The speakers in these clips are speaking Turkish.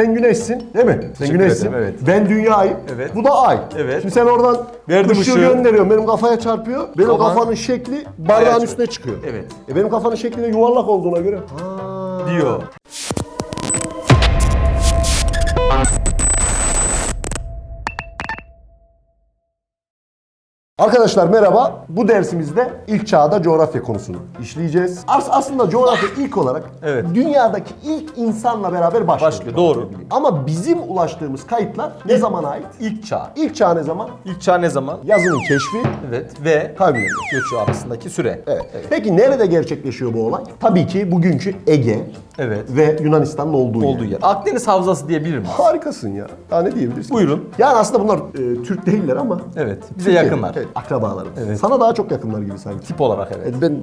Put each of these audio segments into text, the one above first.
Sen güneşsin değil mi? Sen Teşekkür güneşsin. ederim, evet. Ben dünyayım. Evet. Bu da ay. Evet. Şimdi sen oradan Verdim ışığı ışığı. gönderiyorsun. Benim kafaya çarpıyor. Benim Kafa- kafanın şekli bardağın çıkıyor. üstüne çıkıyor. Evet. E benim kafanın şekli de yuvarlak olduğuna göre. Diyor. Arkadaşlar merhaba. Bu dersimizde ilk çağda coğrafya konusunu işleyeceğiz. As- aslında coğrafya ilk olarak Evet. dünyadaki ilk insanla beraber başlıyor. Başlıyor, doğru. Ama bizim ulaştığımız kayıtlar ne zamana ait? İlk çağ. İlk çağ ne zaman? İlk çağ ne zaman? Yazının keşfi, Evet. Ve kavimleri. göçü arasındaki süre. Evet. Peki nerede gerçekleşiyor bu olay? Tabii ki bugünkü Ege Evet. ve Yunanistan'ın olduğu, Olduğu yer. yer. Akdeniz havzası diyebilir miyiz? Harikasın ya. Daha ne diyebilirsin? Buyurun. Yani aslında bunlar e, Türk değiller ama Evet. Bize Türkiye- yakınlar. Evet, akrabalarımız. Evet. Sana daha çok yakınlar gibi sanki. Tip olarak evet. Evet, ben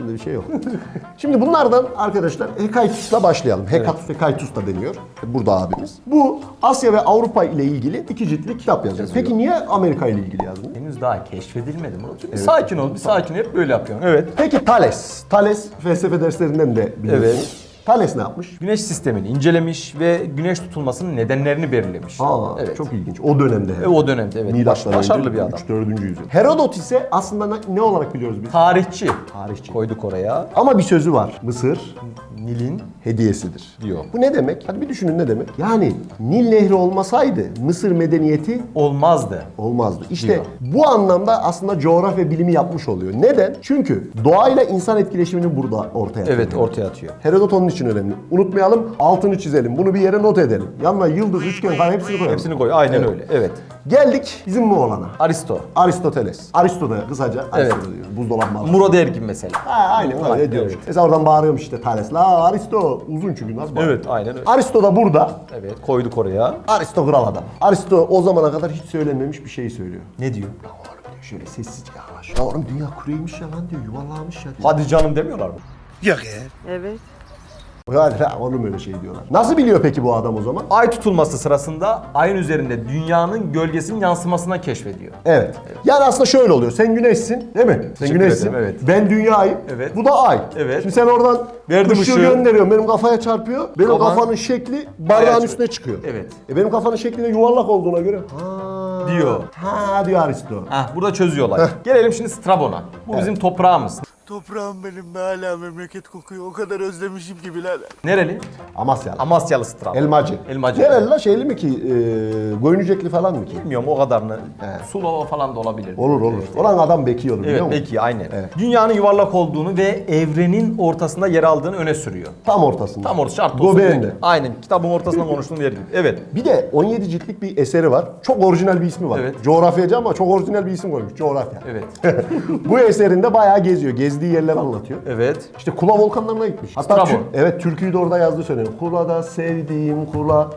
bende bir şey yok. Şimdi bunlardan arkadaşlar Hekaitus'la başlayalım. Hekatus Hekaitus da deniyor. Burada abimiz. Bu Asya ve Avrupa ile ilgili iki ciltlik kitap yazıyor. Peki niye Amerika ile ilgili yazdın? Henüz daha keşfedilmedi Murat. Bir sakin ol, bir sakin. Hep böyle yapıyorsun. Evet. Peki Thales. Thales felsefe derslerinden de biliyorsunuz. Evet. Thales ne yapmış? Güneş sistemini incelemiş ve güneş tutulmasının nedenlerini belirlemiş. Aa, evet. çok ilginç. O dönemde. E, o dönemde evet. Milattan Başarılı bir adam. 3. 4. yüzyıl. Herodot ise aslında ne, ne olarak biliyoruz biz? Tarihçi. Tarihçi. Koyduk oraya. Ama bir sözü var. Mısır Nil'in hediyesidir. Diyor. Bu ne demek? Hadi bir düşünün ne demek? Yani Nil Nehri olmasaydı Mısır medeniyeti olmazdı. olmazdı. İşte Diyor. bu anlamda aslında coğrafya bilimi yapmış oluyor. Neden? Çünkü doğayla insan etkileşimini burada ortaya atıyor. Evet ortaya atıyor. Herodot onun için önemli. Unutmayalım, altını çizelim. Bunu bir yere not edelim. Yanına yıldız, üçgen, kare hepsini koyalım. Hepsini koy. Aynen Evet. öyle. Evet. Geldik bizim bu olana. Aristo. Aristoteles. Aristo da kısaca Aristo Evet. diyoruz. Buzdolabı malı. Murad Ergin mesela. Ha, aynen Aynen, öyle diyormuş. evet. Mesela oradan bağırıyormuş işte Thales. La Aristo uzun çünkü nasıl bağırıyor? Evet aynen öyle. Aristo da burada. Evet koyduk oraya. Aristo kral adam. Aristo o zamana kadar hiç söylenmemiş bir şey söylüyor. Ne diyor? Ya oğlum diyor şöyle sessizce yaklaş. Ya oğlum dünya kureymiş ya lan diyor yuvarlanmış ya diyor. Hadi canım demiyorlar mı? Evet. Yani ha, oğlum öyle şey diyorlar. Nasıl biliyor peki bu adam o zaman? Ay tutulması sırasında ayın üzerinde dünyanın gölgesinin yansımasına keşfediyor. Evet. Yani aslında şöyle oluyor. Sen güneşsin değil mi? Sen Teşekkür güneşsin. ederim, evet. Ben dünyayım. Evet. Bu da ay. Evet. Şimdi sen oradan Verdim ışığı ışığı. gönderiyorsun. Benim kafaya çarpıyor. Benim Kafa- kafanın şekli bardağın üstüne çıkıyor. Evet. E benim kafanın şekli de yuvarlak olduğuna göre. Ha. Diyor. Ha diyor Aristo. Heh, burada çözüyorlar. Gelelim şimdi Strabon'a. Bu bizim toprağımız. Toprağım benim be hala memleket kokuyor. O kadar özlemişim ki birader. Nereli? Amasyalı. Amasyalı Strabon. Elmacı. Elmacı. Nereli la şeyli mi ki? E, Goynucekli falan mı ki? Bilmiyorum o kadarını. Sulova falan da olabilir. Olur olur. Evet. Olan adam beki olur biliyor Evet musun? peki aynen. Evet. Dünyanın yuvarlak olduğunu ve evrenin ortasında yer aldığını öne sürüyor. Tam ortasında. Tam orta şart olsun. Göbeğinde. Aynen kitabın ortasından konuştuğum yer gibi. Evet. Bir de 17 ciltlik bir eseri var. Çok orijinal bir ismi var. Evet. Coğrafyacı ama çok orijinal bir isim koymuş. Coğrafya. Evet. Bu eserinde bayağı geziyor. Gezdiği yerler anlatıyor. Evet. İşte Kula volkanlarına gitmiş. Hatta Strabon. Tür- evet türküyü de orada yazdığı söyleniyor. Kula'da sevdiğim kula,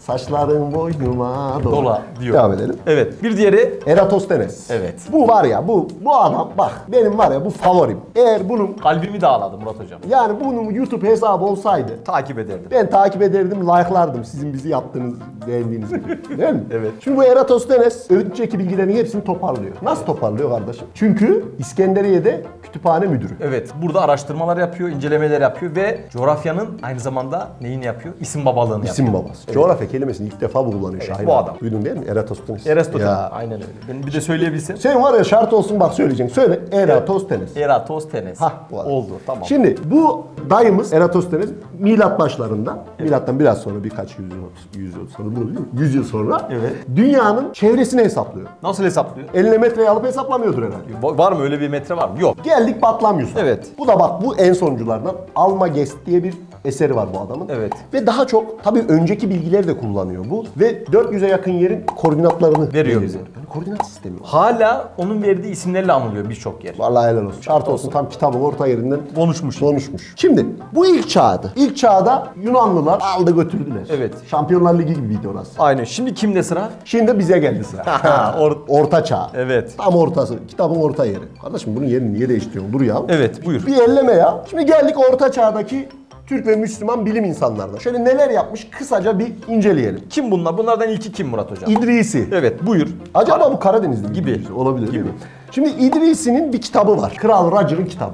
saçların boynuma dola. Dola diyor. Devam edelim. Evet. Bir diğeri Eratosthenes. Evet. Bu var ya bu bu adam bak benim var ya bu favorim. Eğer bunun kalbimi dağladı Murat hocam. yani bunun YouTube hesabı olsaydı Takip ederdim. ben takip ederdim, like'lardım sizin bizi yaptığınız, beğendiğiniz gibi. Değil mi? Evet. Şimdi bu Eratosthenes önceki bilgilerin hepsini toparlıyor. Nasıl toparlıyor kardeşim? Çünkü İskenderiye'de kütüphane müdürü. Evet. Burada araştırmalar yapıyor, incelemeler yapıyor ve coğrafyanın aynı zamanda neyini yapıyor? İsim babalığını İsim yapıyor. babası. Coğrafya kelimesini ilk defa bu kullanıyor Şahin bu adam. Duydun değil mi? Eratosthenes. Eratosthenes. Aynen öyle. Ben bir de söyleyebilsem. Sen var ya şart olsun bak söyleyeceksin. Söyle. Eratosthenes. Eratosthenes. Hah bu adam. Oldu. Tamam. Şimdi bu dayımız Eratosthenes milat başlarında, milattan biraz sonra birkaç yüzyıl, yüzyıl sonra, bunu biliyor musun? Yüz yıl sonra Evet. dünyanın çevresini hesaplıyor. Nasıl hesaplıyor? Eline metreyi alıp hesaplamıyordur herhalde. Var mı öyle bir metre var mı? Yok. Geldik Batlamyus'a. Evet. Bu da bak bu en sonunculardan Almagest diye bir eseri var bu adamın. Evet. Ve daha çok tabii önceki bilgileri de kullanıyor bu. Ve 400'e yakın yerin koordinatlarını Veriyor bize. Yani koordinat sistemi. Hala onun verdiği isimlerle anılıyor birçok yer. Vallahi helal olsun. Şart olsun tam kitabın orta yerinden Konuşmuş. konuşmuş. Şimdi bu ilk çağdı. İlk çağda Yunanlılar aldı götürdüler. Evet. Şampiyonlar Ligi gibiydi orası. Aynen. Şimdi kimde sıra? Şimdi bize geldi sıra. Or- orta çağ. Evet. Tam ortası. Kitabın orta yeri. Kardeşim bunun yerini niye değiştiriyorsun? Dur ya. Evet buyur. Bir elleme ya. Şimdi geldik orta çağdaki Türk ve Müslüman bilim insanlarına. Şöyle neler yapmış kısaca bir inceleyelim. Kim bunlar? Bunlardan ilki kim Murat hocam? İdrisi. Evet buyur. Acaba bu Karadenizli? Gibi. İdrisi? Olabilir değil Gibi. mi? Şimdi İdrisi'nin bir kitabı var. Kral Roger'ın kitabı.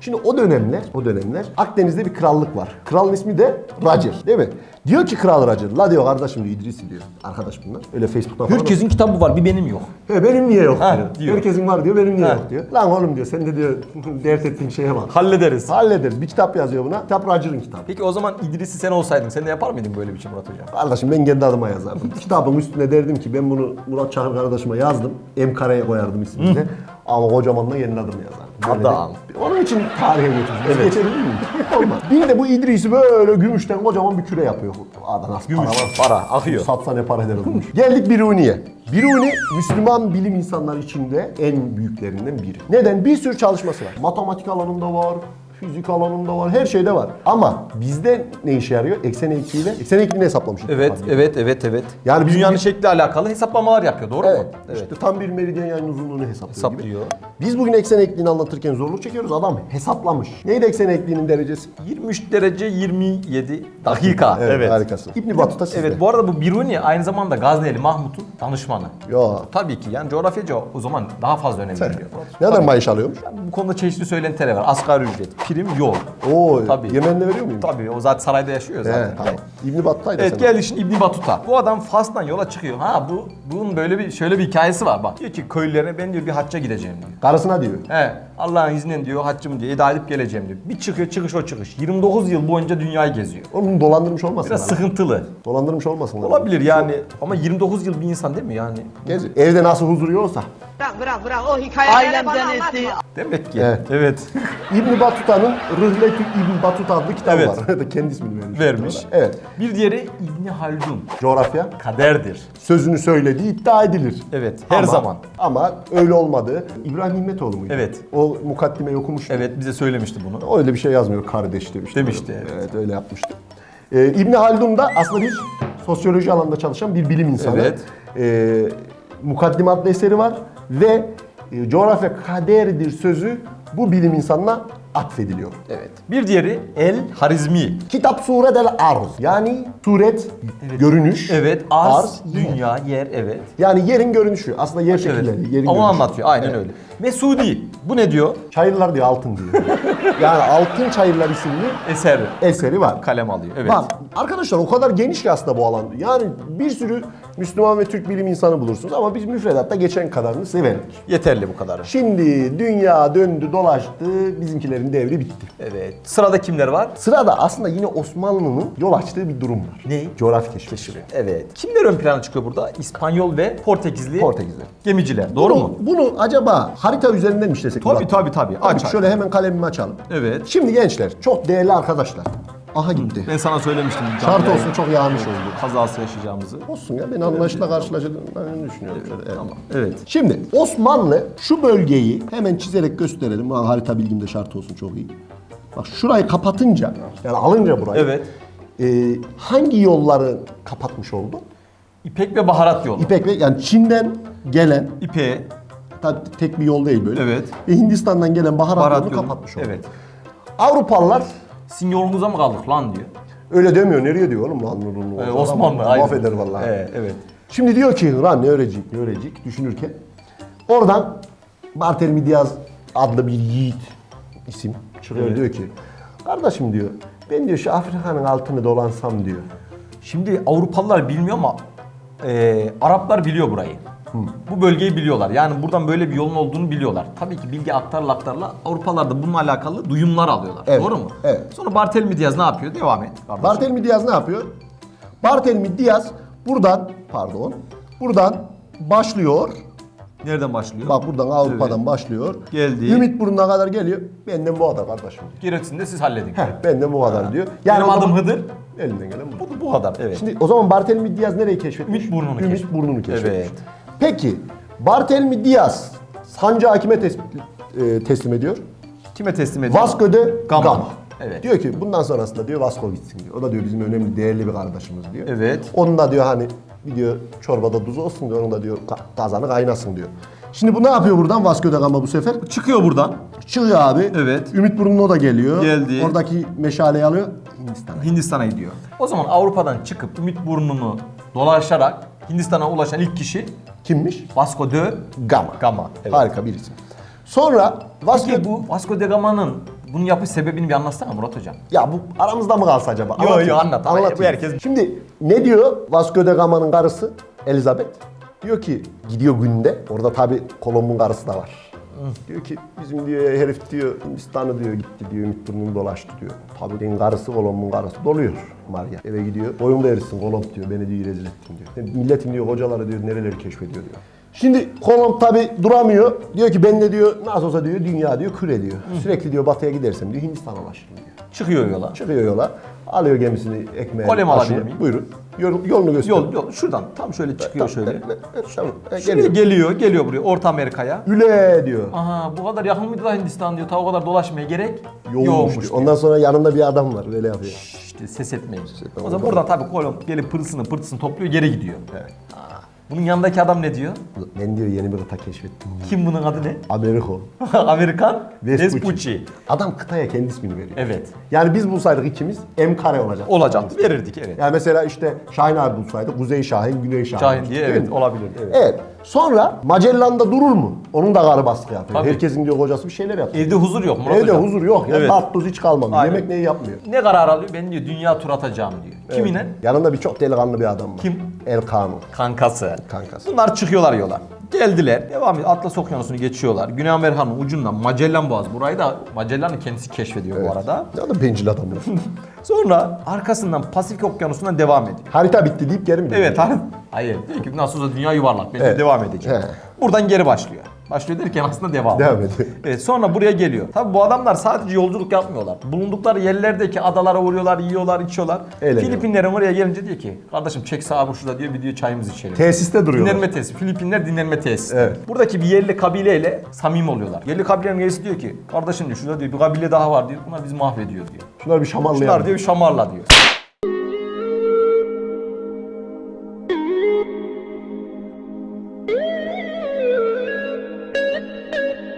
Şimdi o dönemler, o dönemler Akdeniz'de bir krallık var. Kralın ismi de Roger değil mi? Diyor ki Kral Racı, la diyor kardeşim diyor İdris diyor. Arkadaş bunlar. Öyle Facebook'tan falan. Herkesin kitabı var bir benim yok. He, benim niye yok Ha, diyor. diyor. Herkesin var diyor, benim niye Ha. yok diyor. Lan oğlum diyor, sen de diyor dert ettiğin şeye bak. Hallederiz. Halleder. Bir kitap yazıyor buna. Kitap Racı'nın kitabı. Peki o zaman İdris'i sen olsaydın sen de yapar mıydın böyle bir şey Murat Hocam? Kardeşim ben kendi adıma yazardım. Kitabın üstüne derdim ki ben bunu Murat Çakır kardeşime yazdım. M kareye koyardım ismini. Ama kocaman da yeni adımı yazardım. Böyle Adam. Onun için tarihe geçiyoruz. Biz geçebilir miyim? Olmaz. Bir de bu İdris'i böyle gümüşten kocaman bir küre yapıyor. Adam nasıl Gümüş, para var? para akıyor. Satsa ne para eder olmuş. Geldik Biruni'ye. Biruni Müslüman bilim insanları içinde en büyüklerinden biri. Neden? Bir sürü çalışması var. Matematik alanında var, fizik alanında var, her şeyde var. Ama bizde ne işe yarıyor? Eksen eğikliğiyle. Eksen eğikliğini hesaplamıştık. Evet, evet, evet, evet. Yani bizim dünyanın bir- şekli alakalı hesaplamalar yapıyor, doğru Evet. mu? Evet. İşte tam bir meridyen yayın uzunluğunu hesaplıyor. Hesaplıyor. Gibi. Biz bugün eksen eğikliğini anlatırken zorluk çekiyoruz. Adam hesaplamış. Neydi eksen eğikliğinin derecesi? 23 derece 27 dakika. Evet, harikasın. İbn Battuta sizde. Evet bu arada bu Biruni aynı zamanda Gazneli Mahmut'un danışmanı. Ya. Tabii ki yani coğrafyacı o zaman daha fazla önem veriyor. Nereden maaş alıyormuş? Bu konuda çeşitli söylentiler var. Asgari ücret, prim, yol. Oo, Tabii. Yemen'de veriyor muyum? Tabii o zaten sarayda yaşıyor zaten. He, tamam. İbn Battuta'ydı Evet sen. geldik şimdi İbn Batuta. Bu adam Fas'tan yola çıkıyor. Ha bu bunun böyle bir şöyle bir hikayesi var bak. Diyor ki köylülere ben diyor bir hacca gideceğim diyor. Karısına diyor. He Allah'ın izniyle diyor haccım diyor eda edip geleceğim diyor. Bir çıkıyor çıkış o çıkış. 29 yıl boyunca dünyayı geziyor. Oğlum dolandırmış olmasın. Biraz sıkıntılı. Dolandırmış olmasın. Olabilir yani ama 29 yıl bir insan değil mi yani? Gezi. Evde nasıl huzur yoksa. Bırak bırak bırak o hikayeleri bana Ailemden anlatma. ettiği Demek ki. Evet. Evet. İbn Battuta'nın Rıhletü İbn Battuta adlı kitabı Evet. var. Kendi ismini vermiş. Vermiş. Evet. Bir diğeri İbni Haldun. Coğrafya Kaderdir. sözünü söylediği iddia edilir. Evet, her Ama- zaman. Ama öyle olmadı. İbrahim İmmetoğlu muydu? Evet. O mukaddimeyi okumuştu. Evet bize söylemişti bunu. Öyle bir şey yazmıyor kardeş demişti. Demişti, Evet, evet. öyle yapmıştı. Ee, İbn Haldun da aslında bir sosyoloji alanında çalışan bir bilim insanı. Evet. Ee, Mukaddim adlı eseri var ve e, coğrafya kaderdir sözü bu bilim insanına atfediliyor. Evet. Bir diğeri El Harizmi. Kitap suret el arz. Yani suret, görünüş. Evet, arz, yer. dünya, yer, evet. Yani yerin görünüşü. Aslında yer şekilleri, Evet. yerin Onu anlatıyor, aynen öyle. Mesudi. Bu ne diyor? Çayırlar diyor altın diyor. yani Altın Çayırlar isimli Eser. eseri var. Kalem alıyor. Evet. Bak arkadaşlar o kadar geniş ki aslında bu alan. Yani bir sürü Müslüman ve Türk bilim insanı bulursunuz ama biz müfredatta geçen kadarını severim. Yeterli bu kadar. Şimdi dünya döndü dolaştı bizimkilerin devri bitti. Evet. Sırada kimler var? Sırada aslında yine Osmanlı'nın yol açtığı bir durum var. Ne? Coğrafi keşfi. Evet. Kimler ön plana çıkıyor burada? İspanyol ve Portekizli Portekizli. gemiciler. Doğru bunu, mu? Bunu acaba harita üzerinden mi işlesek? Tabii, Murat? tabii, tabii. Aç. şöyle hemen kalemimi açalım. Evet. Şimdi gençler çok değerli arkadaşlar. Aha gitti. Ben sana söylemiştim. Şart olsun çok yağmış oldu. Kazası yaşayacağımızı. Olsun ya ben anlayışla karşılaşacağını düşünüyorum. Evet. Tamam. Evet. Şimdi Osmanlı şu bölgeyi hemen çizerek gösterelim. Bak, harita bilgimde şart olsun çok iyi. Bak şurayı kapatınca yani alınca burayı. Evet. e, hangi yolları kapatmış oldu? İpek ve baharat yolu. İpek ve yani Çin'den gelen İpeğe, tabii tek bir yol değil böyle. Evet. Ve Hindistan'dan gelen baharat, baharat yolunu yolu. kapatmış oldu. Evet. Avrupalılar Sizin yolumuza mı kaldık lan diyor. öyle demiyor. Nereye diyor oğlum lan nurunu? Ee, Osmanlı. aynen. Mahveder vallahi. Evet, evet. Şimdi diyor ki lan ne öğrenecek ne öğrenecek düşünürken oradan Barthélemy Diaz adlı bir yiğit isim çıkıyor Evet. diyor ki kardeşim diyor ben diyor şu Afrika'nın altını dolansam diyor. Şimdi Avrupalılar bilmiyor ama e, Araplar biliyor burayı. Bu bölgeyi biliyorlar. Yani buradan böyle bir yolun olduğunu biliyorlar. Tabii ki bilgi aktarla aktarla Avrupalılar da bununla alakalı duyumlar alıyorlar. Evet, Doğru mu? evet. Sonra Barthélemy Diaz ne yapıyor? Devam et. kardeşim. Barthélemy Diaz ne yapıyor? Barthélemy Diaz buradan pardon buradan başlıyor. Nereden başlıyor? Bak buradan Avrupa'dan Evet. başlıyor. Geldi. Ümit burnuna kadar geliyor. Benden bu kadar kardeşim. Gerisini de siz halledin. Heh, benden bu kadar diyor. Benim o adım Hıdır. Elinden gelen bu. Bu, bu kadar. Evet. Şimdi o zaman Barthélemy Diaz nereyi keşfetmiş? Ümit burnunu Ümit keşfetmiş. burnunu keşfetmiş. Evet. Peki Barthélemy Diaz sancağı kime tes- e, teslim ediyor? Kime teslim ediyor? Vasco de Gama. Gama. Evet. Diyor ki bundan sonrasında diyor Vasco gitsin diyor. O da diyor bizim önemli değerli bir kardeşimiz diyor. Evet. Onun da diyor hani bir diyor çorbada tuz olsun diyor. Onun da diyor ka- kazanı kaynasın diyor. Şimdi bu ne yapıyor buradan Vasco da Gama bu sefer? Çıkıyor buradan. Çıkıyor abi. Evet. Ümit Burnu'na o da geliyor. Geldi. Oradaki meşaleyi alıyor. Hindistan'a. Hindistan'a gidiyor. O zaman Avrupa'dan çıkıp Ümit burnunu dolaşarak Hindistan'a ulaşan ilk kişi Kimmiş? Vasco de Gama. Gama. Evet. Harika bir isim. Sonra Vasco Peki bu Vasco de Gama'nın Bunun yapış sebebini bir anlatsana Murat Hocam. Ya bu aramızda mı kalsa acaba? Yo, Anlatayım. yo, anlat bu herkes- Şimdi ne diyor Vasco da Gama'nın karısı Elizabeth? Diyor ki gidiyor günde. Orada tabi Kolomb'un karısı da var. Diyor ki bizim diyor herif diyor Hindistan'ı diyor gitti diyor ümit burnunu dolaştı diyor. Tabii din karısı Kolomb'un karısı doluyor Maria. Eve gidiyor. Boyunda erisin Kolomb diyor beni diyor rezil ettin diyor. Milletin diyor hocaları diyor nereleri keşfediyor diyor. Şimdi Kolomb tabi duramıyor. Diyor ki ben de diyor nasıl olsa diyor dünya diyor küre diyor. Sürekli diyor batıya gidersem diyor Hindistan'a ulaşırım diyor. Çıkıyor yola. Çıkıyor yola. Alıyor gemisini mi taşını. alabilir miyim? Buyurun. Yol, yolunu göster. Yol, yol şuradan tam şöyle çıkıyor şöyle. Tamam. E, Şuraya Geliyor. geliyor, geliyor buraya Orta Amerika'ya. Üle diyor. Aha bu kadar yakın mıydı da Hindistan diyor. Ta o kadar dolaşmaya gerek Yoğunmuş yokmuş diyor. diyor. Ondan sonra yanında bir adam var. Böyle yapıyor. İşte ses etmeyin. etmeyin. O zaman buradan tabii Kolomb gelip pırtısını pırtısını topluyor geri gidiyor. Evet. Bunun yanındaki adam ne diyor? Ben diyor yeni bir kıta keşfettim. Kim bunun adı ne? Ameriko. Amerikan Vespucci. Vespucci. Adam kıtaya kendi ismini veriyor. Evet. Yani biz bulsaydık ikimiz M kare olacak. Olacaktı. Verirdik evet. Yani mesela işte Şahin abi bulsaydık Kuzey Şahin, Güney Şahin. Şahin diye evet olabilir. Evet. Evet. Sonra Magellan'da durur mu? Onun da karı baskı yapıyor. Tabii. Herkesin diyor kocası bir şeyler yapıyor. Evde huzur yok Murat Evde Hocam. huzur yok. Ya Evet. tat tuz hiç kalmamış. Aynen. Yemek neyi yapmıyor. Ne karar alıyor? Ben diyor dünya tur atacağım diyor. Kimine? Yanında bir çok delikanlı bir adam var. Kim? El Kanun. Kankası. Kankası. Bunlar çıkıyorlar yola. Geldiler. Devam ediyor. Atlas Okyanusu'nu geçiyorlar. Güney Amerika'nın ucundan Magellan Boğazı. Burayı da Magellan'ın kendisi keşfediyor bu arada. Ne adam bencil adam. Sonra arkasından Pasifik Okyanusu'ndan devam ediyor. Harita bitti deyip geri mi dönüyor? Evet. har- Hayır. Diyor ki nasıl olsa dünya yuvarlak. Ben de Evet. devam edeceğim. He. Buradan geri başlıyor. Başlıyor derken aslında devam. Devam ediyor. Evet sonra buraya geliyor. Tabi bu adamlar sadece yolculuk yapmıyorlar. Bulundukları yerlerdeki adalara vuruyorlar, yiyorlar, içiyorlar. Eğleniyor. Filipinlerin oraya gelince diyor ki kardeşim çek sağa şurada diyor bir diyor çayımızı içelim. Tesiste duruyorlar. Dinlenme tesisi. Filipinler dinlenme tesisi. Evet. Buradaki bir yerli kabileyle samimi oluyorlar. Yerli kabilenin reisi diyor ki kardeşim diyor şurada diyor bir kabile daha var diyor. Bunlar bizi mahvediyor diyor. Şunlar bir şamarlayalım. Bunlar diyor bir şamarla diyor.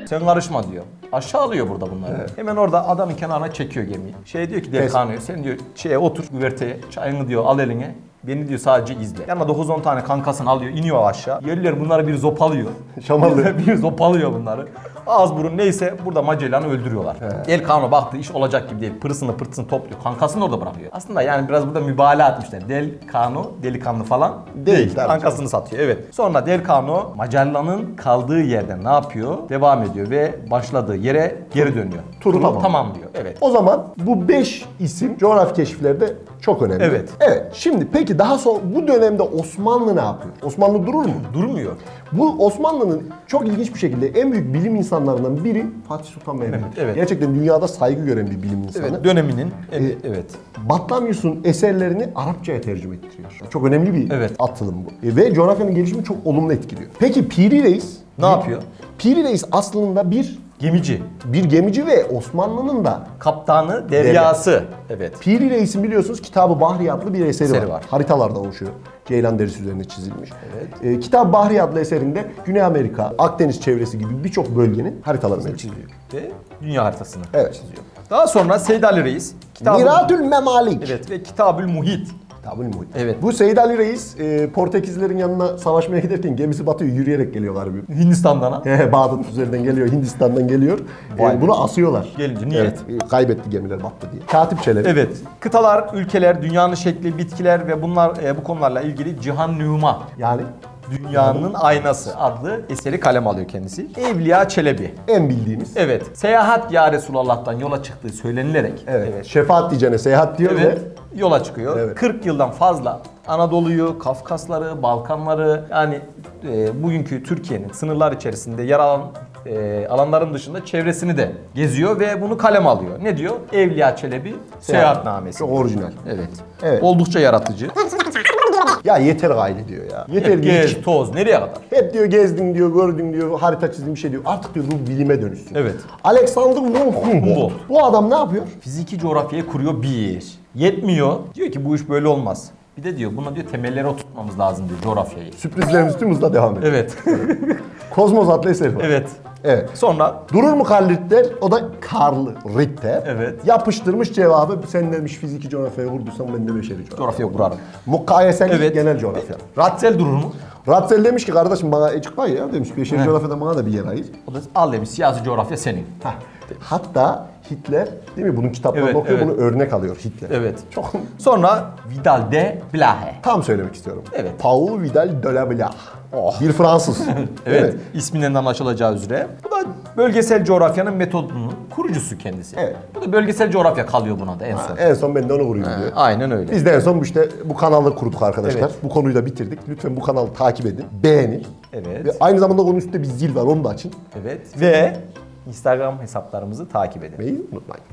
Sen karışma diyor. Aşağı alıyor burada bunları. Hemen orada adamın kenarına çekiyor gemiyi. Şey diyor ki delikanlı sen diyor şeye otur güverteye çayını diyor al eline. Beni diyor sadece izle. Yanına 9-10 tane kankasını alıyor, iniyor aşağı. Yerliler bunları bir zopalıyor. Şamarlıyor. bir zopalıyor bunları. Ağız burun neyse burada Magellan'ı öldürüyorlar. El kanuna baktı iş olacak gibi değil. Pırısını pırtısını topluyor. Kankasını orada bırakıyor. Aslında yani biraz burada mübalağa etmişler. Del Kano, delikanlı falan Değil, değil. Kankasını satıyor evet. Sonra Del Kano Magellan'ın kaldığı yerden ne yapıyor? Devam ediyor ve başladığı yere geri dönüyor. Turu tamam. tamam diyor. Evet. O zaman bu 5 isim coğrafi keşiflerde çok önemli. Evet. Evet. Şimdi peki daha sonra bu dönemde Osmanlı ne yapıyor? Osmanlı durur mu? Durmuyor. Bu Osmanlı'nın çok ilginç bir şekilde en büyük bilim insanlarından biri Fatih Sultan Mehmet. Mehmet, evet. Gerçekten dünyada saygı gören bir bilim insanı. Evet. Döneminin Ee, evet. Batlamyus'un eserlerini Arapçaya tercüme ettiriyor. Çok önemli bir Evet. atılım bu. E, Ve coğrafyanın gelişimi çok olumlu etkiliyor. Peki Piri Reis Ne yapıyor? Piri Reis aslında bir Gemici. bir gemici ve Osmanlı'nın da Kaptanı, deryası. Evet. Piri Reis'in biliyorsunuz Kitabı Bahri adlı bir eseri, Eseri var. var. Haritalardan oluşuyor. Ceylan derisi üzerine çizilmiş. Evet. Kitab Bahri adlı eserinde Güney Amerika, Akdeniz çevresi gibi birçok bölgenin haritaları mevcut. Ve dünya haritasını Evet. çiziyor. Daha sonra Seyyid Ali Reis. Kitab-ı- Miratül Memalik. Evet ve Kitabül Muhit. Kitabül Muhit. Evet. Bu Seyyid Ali Reis e, Portekizlerin yanına savaşmaya giderken gemisi batıyor yürüyerek geliyor galiba. Hindistan'dan ha. Bağdat üzerinden geliyor, Hindistan'dan geliyor. E, Vay bunu asıyorlar. Gelince niye? Evet, e, kaybetti gemiler battı diye. Katipçeleri. Evet. Kıtalar, ülkeler, dünyanın şekli, bitkiler ve bunlar e, bu konularla ilgili Cihan Nüma. Yani Dünyanın Aynası adlı eseri kalem alıyor kendisi. Evliya Çelebi. en bildiğimiz. Evet. Seyahat ya Resulallah'tan yola çıktığı söylenilerek. Evet. Şefaat diyeceğine seyahat diyor Evet, ve yola çıkıyor. Evet. 40 yıldan fazla Anadolu'yu, Kafkasları, Balkanları yani e, bugünkü Türkiye'nin sınırlar içerisinde yer alan e, alanların dışında çevresini de geziyor ve bunu kalem alıyor. Ne diyor? Evliya Çelebi Seyahatnamesi. çok orijinal. Evet. Evet. Oldukça yaratıcı. Ya yeter gayle diyor ya. Yeter Hep gez, toz, nereye kadar? Hep diyor gezdin diyor, gördün diyor, harita çizdin bir şey diyor. Artık diyor bu bilime dönüşsün. Evet. Alexander von Humboldt. Humboldt. Bu adam ne yapıyor? Fiziki coğrafyayı kuruyor bir. Yetmiyor. Diyor ki bu iş böyle olmaz. Bir de diyor buna diyor temelleri oturtmamız lazım diyor coğrafyayı. Sürprizlerimiz tüm hızla devam ediyor. Evet. Kozmos adlı eseri var. evet. Evet. Sonra Durur mu Karl Ritter? O da Karl Ritter. Evet. Yapıştırmış cevabı. Sen demiş fiziki coğrafyaya vurduysan ben de beşeri coğrafya. coğrafya kurarım. Mukayeseli Evet. genel coğrafya. Ratzel durur mu? Ratzel demiş ki kardeşim bana ecik var ya demiş. Beşeri coğrafyada bana da bir yer ayır. O da al demiş siyasi coğrafya senin. Heh. Hatta Hitler değil mi bunun kitaplarını Evet, okuyor evet. bunu örnek alıyor Hitler. Evet. Çok Sonra Vidal de Blahe. tam söylemek istiyorum. Evet. Paul Vidal de la Blas. Bir Fransız. Evet, mi? isminden de anlaşılacağı üzere. Bu da bölgesel coğrafyanın metodunun kurucusu kendisi. Evet. Bu da bölgesel coğrafya kalıyor buna da en son. En son ben de onu vurayım diyor. Aynen öyle. Biz de en son bu işte bu kanalı kurduk arkadaşlar. Evet. Bu konuyu da bitirdik. Lütfen bu kanalı takip edin. Beğenin. Evet. Ve aynı zamanda onun üstünde bir zil var onu da açın. Evet. Ve Instagram hesaplarımızı takip edin. Beğenin unutmayın.